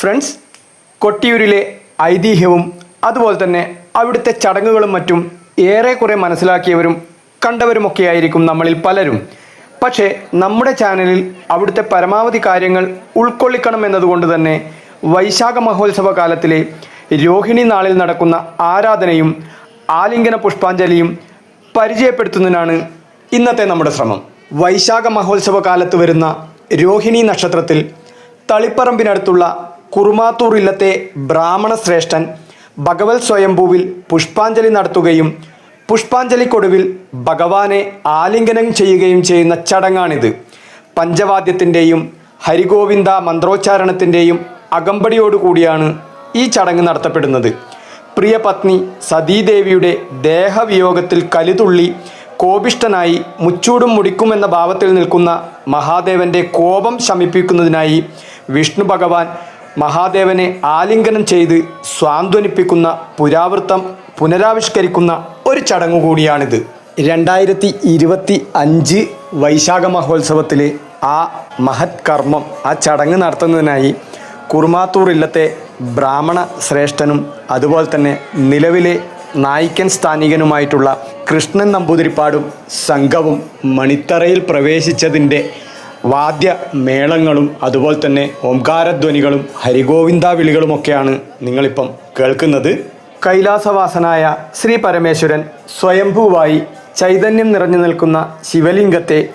Friends കൊട്ടിയൂരിലെ ഐതിഹ്യവും അതുപോലെ തന്നെ അവിടുത്തെ ചടങ്ങുകളും മറ്റും ഏറെക്കുറെ മനസ്സിലാക്കിയവരും കണ്ടവരുമൊക്കെ ആയിരിക്കും നമ്മളിൽ പലരും. പക്ഷേ നമ്മുടെ ചാനലിൽ അവിടുത്തെ പരമാവധി കാര്യങ്ങൾ ഉൾക്കൊള്ളിക്കണം എന്നതുകൊണ്ട് തന്നെ വൈശാഖ മഹോത്സവ കാലത്തിലെ രോഹിണി നാളിൽ നടക്കുന്ന ആരാധനയും ആലിംഗന പുഷ്പാഞ്ജലിയും പരിചയപ്പെടുത്തുന്നതിനാണ് ഇന്നത്തെ നമ്മുടെ ശ്രമം. വൈശാഖ മഹോത്സവ കാലത്ത് വരുന്ന രോഹിണി നക്ഷത്രത്തിൽ തളിപ്പറമ്പിനടുത്തുള്ള കുറുമാത്തൂർ ഇല്ലത്തെ ബ്രാഹ്മണ ശ്രേഷ്ഠൻ ഭഗവത് സ്വയംഭൂവിൽ പുഷ്പാഞ്ജലി നടത്തുകയും പുഷ്പാഞ്ജലിക്കൊടുവിൽ ഭഗവാനെ ആലിംഗനം ചെയ്യുകയും ചെയ്യുന്ന ചടങ്ങാണിത്. പഞ്ചവാദ്യത്തിന്റെയും ഹരിഗോവിന്ദ മന്ത്രോച്ചാരണത്തിന്റെയും അകമ്പടിയോടുകൂടിയാണ് ഈ ചടങ്ങ് നടത്തപ്പെടുന്നത്. പ്രിയ പത്നി സതീദേവിയുടെ ദേഹവിയോഗത്തിൽ കലിതുള്ളി കോപിഷ്ടനായി മുച്ചൂടും മുടിക്കുമെന്ന ഭാവത്തിൽ നിൽക്കുന്ന മഹാദേവന്റെ കോപം ശമിപ്പിക്കുന്നതിനായി വിഷ്ണു ഭഗവാൻ മഹാദേവനെ ആലിംഗനം ചെയ്ത് സ്വാന്തനിപ്പിക്കുന്ന പുരാവൃത്തം പുനരാവിഷ്കരിക്കുന്ന ഒരു ചടങ്ങ് കൂടിയാണിത് രണ്ടായിരത്തി ഇരുപത്തി അഞ്ച് വൈശാഖ മഹോത്സവത്തിലെ ആ മഹത് കർമ്മം ആ ചടങ്ങ് നടത്തുന്നതിനായി കുർമാത്തൂർ ഇല്ലത്തെ ബ്രാഹ്മണ ശ്രേഷ്ഠനും അതുപോലെ തന്നെ നിലവിലെ നായിക്കൻ സ്ഥാനികനുമായിട്ടുള്ള കൃഷ്ണൻ നമ്പൂതിരിപ്പാടും സംഘവും മണിത്തറയിൽ പ്രവേശിച്ചതിന്റെ വാദ്യ മേളങ്ങളും അതുപോലെ തന്നെ ഓംകാരധ്വനികളും ഹരിഗോവിന്ദ വിളികളുമൊക്കെയാണ് നിങ്ങളിപ്പം കേൾക്കുന്നത്. കൈലാസവാസനായ ശ്രീ പരമേശ്വരൻ സ്വയംഭൂവായി ചൈതന്യം നിറഞ്ഞു നിൽക്കുന്ന ശിവലിംഗത്തെ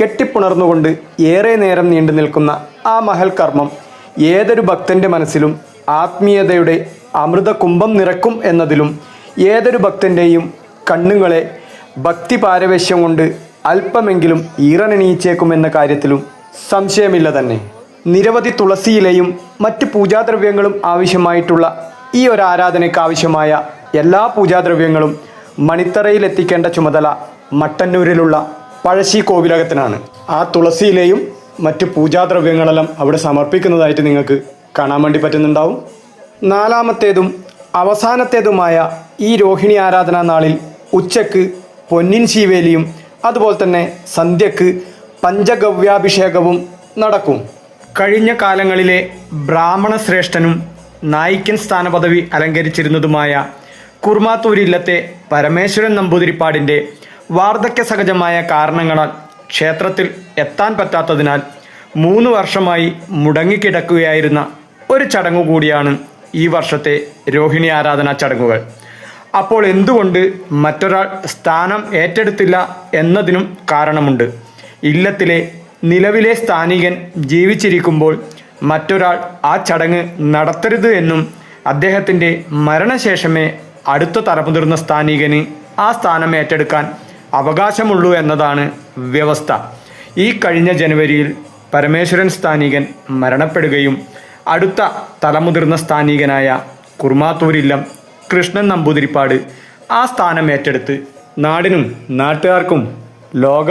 കെട്ടിപ്പുണർന്നുകൊണ്ട് ഏറെ നേരം നീണ്ടു നിൽക്കുന്ന ആ മഹൽ കർമ്മം ഏതൊരു ഭക്തന്റെ മനസ്സിലും ആത്മീയതയുടെ അമൃത കുംഭം നിറക്കും എന്നതിലും ഏതൊരു ഭക്തന്റെയും കണ്ണുകളെ ഭക്തി പാരവേശ്യം കൊണ്ട് അല്പമെങ്കിലും ഈറനണിയിച്ചേക്കുമെന്ന കാര്യത്തിലും സംശയമില്ല തന്നെ. നിരവധി തുളസിയിലയും മറ്റ് പൂജാദ്രവ്യങ്ങളും ആവശ്യമായിട്ടുള്ള ഈ ഒരു ആരാധനയ്ക്ക് ആവശ്യമായ എല്ലാ പൂജാദ്രവ്യങ്ങളും മണിത്തറയിലെത്തിക്കേണ്ട ചുമതല മട്ടന്നൂരിലുള്ള പഴശ്ശി കോവിലകത്തിനാണ്. ആ തുളസിയിലെയും മറ്റ് പൂജാദ്രവ്യങ്ങളെല്ലാം അവിടെ സമർപ്പിക്കുന്നതായിട്ട് നിങ്ങൾക്ക് കാണാൻ വേണ്ടി പറ്റുന്നുണ്ടാവും. നാലാമത്തേതും അവസാനത്തേതുമായ ഈ രോഹിണി ആരാധനാ നാളിൽ ഉച്ചയ്ക്ക് പൊന്നിൻ ശീവേലിയും അതുപോലെ തന്നെ സന്ധ്യക്ക് പഞ്ചഗവ്യാഭിഷേകവും നടക്കും. കഴിഞ്ഞ കാലങ്ങളിലെ ബ്രാഹ്മണ ശ്രേഷ്ഠനും നായിക്കൻ സ്ഥാനപദവി അലങ്കരിച്ചിരുന്നതുമായ കുർമാത്തൂരില്ലത്തെ പരമേശ്വരൻ നമ്പൂതിരിപ്പാടിന്റെ വാർദ്ധക്യ സഹജമായ കാരണങ്ങളാൽ ക്ഷേത്രത്തിൽ എത്താൻ പറ്റാത്തതിനാൽ മൂന്ന് വർഷമായി മുടങ്ങിക്കിടക്കുകയായിരുന്ന ഒരു ചടങ്ങു കൂടിയാണ് ഈ വർഷത്തെ രോഹിണി ആരാധനാ ചടങ്ങുകൾ. അപ്പോൾ എന്തുകൊണ്ട് മറ്റൊരാൾ സ്ഥാനം ഏറ്റെടുത്തില്ല എന്നതിനും കാരണമുണ്ട്. ഇല്ലത്തിലെ നിലവിലെ സ്ഥാനികൻ ജീവിച്ചിരിക്കുമ്പോൾ മറ്റൊരാൾ ആ ചടങ്ങ് നടത്തരുത് എന്നും അദ്ദേഹത്തിന്റെ മരണശേഷമേ അടുത്ത തലമുതിർന്ന സ്ഥാനികന് ആ സ്ഥാനം ഏറ്റെടുക്കാൻ അവകാശമുള്ളൂ എന്നതാണ് വ്യവസ്ഥ. ഈ കഴിഞ്ഞ ജനുവരിയിൽ പരമേശ്വരൻ സ്ഥാനികൻ മരണപ്പെടുകയും അടുത്ത തലമുതിർന്ന സ്ഥാനികനായ കുർമാത്തൂരില്ലം കൃഷ്ണൻ നമ്പൂതിരിപ്പാട്. ആ സ്ഥാനം ഏറ്റെടുത്ത് നാടിനും നാട്ടുകാർക്കും ലോക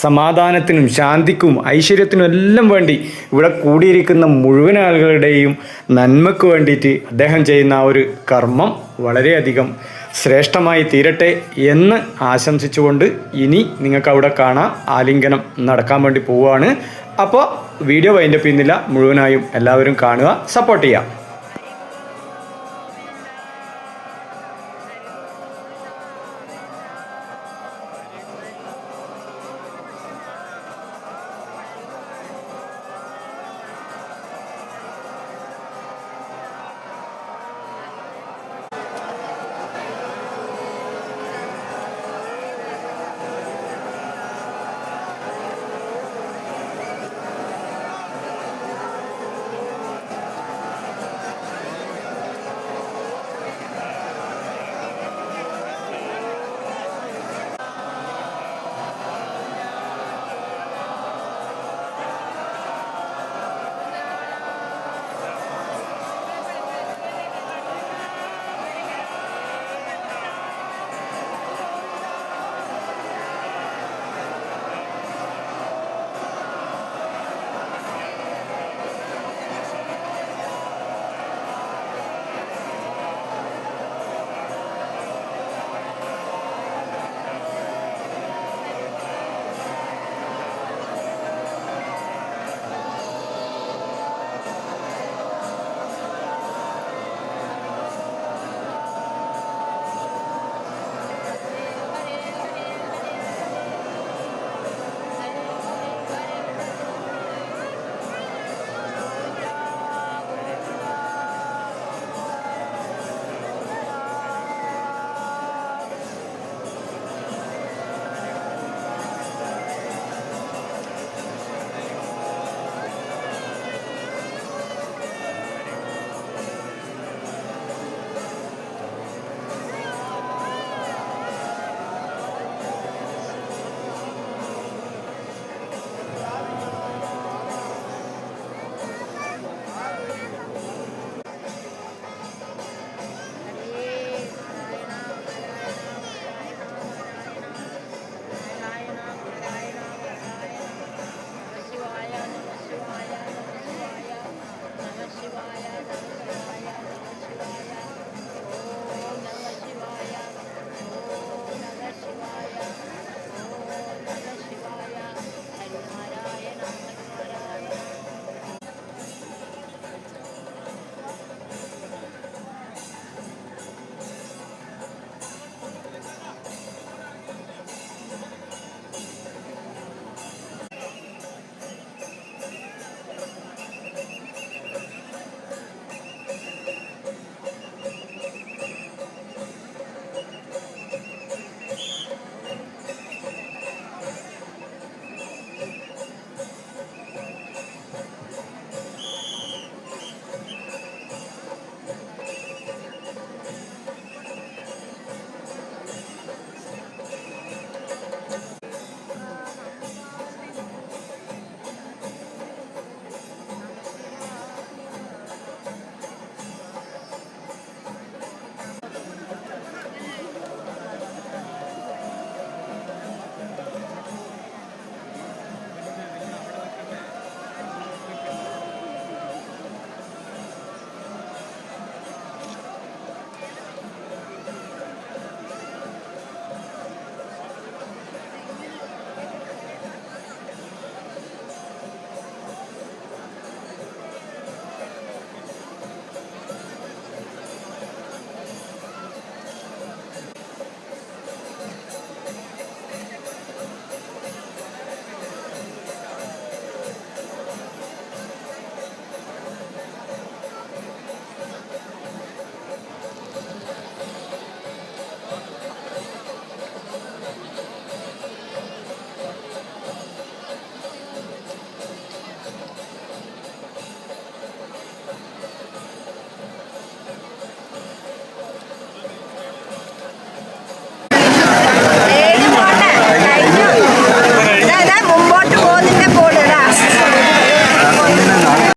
സമാധാനത്തിനും ശാന്തിക്കും ഐശ്വര്യത്തിനും എല്ലാം വേണ്ടി ഇവിടെ കൂടിയിരിക്കുന്ന മുഴുവൻ ആളുകളുടെയും നന്മയ്ക്ക് വേണ്ടിയിട്ട് അദ്ദേഹം ചെയ്യുന്ന ആ ഒരു കർമ്മം വളരെയധികം ശ്രേഷ്ഠമായി തീരട്ടെ എന്ന് ആശംസിച്ചുകൊണ്ട് ഇനി നിങ്ങൾക്ക് അവിടെ കാണാം. ആലിംഗനം നടക്കാൻ വേണ്ടി പോവുകയാണ്. അപ്പോൾ വീഡിയോ വൈൻഡപ്പ് ചെയ്യുന്നില്ല. മുഴുവനായും എല്ലാവരും കാണുക സപ്പോർട്ട് ചെയ്യുക.